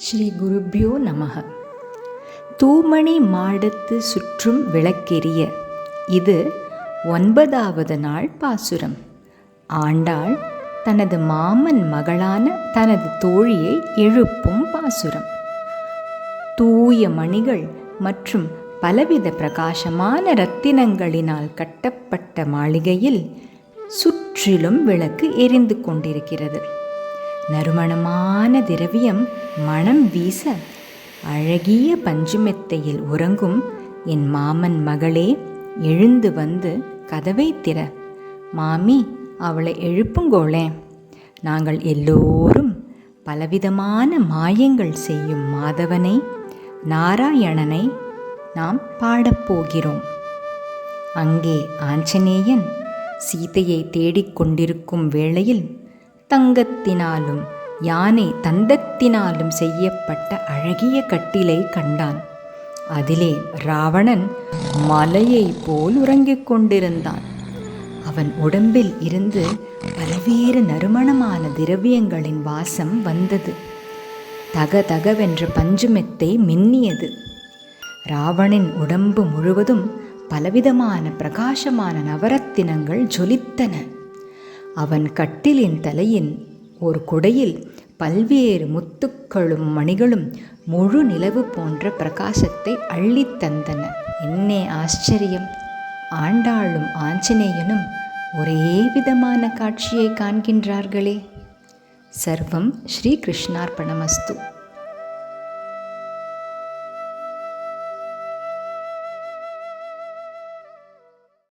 ஸ்ரீ குருப்பியோ நமக. தூமணி மாடத்து சுற்றும் விளக்கெரிய இது ஒன்பதாவது நாள் பாசுரம். ஆண்டாள் தனது மாமன் மகளான தனது தோழியை எழுப்பும் பாசுரம். தூய மணிகள் மற்றும் பலவித பிரகாசமான ரத்தினங்களினால் கட்டப்பட்ட மாளிகையில் சுற்றிலும் விளக்கு எரிந்து கொண்டிருக்கிறது. நறுமணமான திரவியம் மனம் வீச அழகிய பஞ்சுமெத்தையில் உறங்கும் என் மாமன் மகளே எழுந்து வந்து கதவை திற. மாமி அவளை எழுப்புங்கோளே. நாங்கள் எல்லோரும் பலவிதமான மாயங்கள் செய்யும் மாதவனை நாராயணனை நாம் பாடப்போகிறோம் அங்கே ஆஞ்சநேயன் சீதையை தேடிக் கொண்டிருக்கும் வேளையில் தங்கத்தினாலும் யானை தந்தத்தினாலும் செய்யப்பட்ட அழகிய கட்டிலை கண்டான். அதிலே ராவணன் மலையைப் போல் உறங்கிக் கொண்டிருந்தான். அவன் உடம்பில் இருந்து பல்வேறு நறுமணமான திரவியங்களின் வாசம் வந்தது. தக தகவென்ற பஞ்சுமெத்தை மின்னியது. ராவணின் உடம்பு முழுவதும் பலவிதமான பிரகாசமான நவரத்தினங்கள் ஜொலித்தன. அவன் கட்டிலின் தலையின் ஒரு குடையில் பல்வேறு முத்துக்களும் மணிகளும் முழு நிலவு போன்ற பிரகாசத்தை அள்ளித் தந்தன. என்னே ஆச்சரியம்! ஆண்டாளும் ஆஞ்சநேயனும் ஒரே விதமான காட்சியை காண்கின்றார்களே. சர்வம் ஸ்ரீகிருஷ்ணார்பணமஸ்து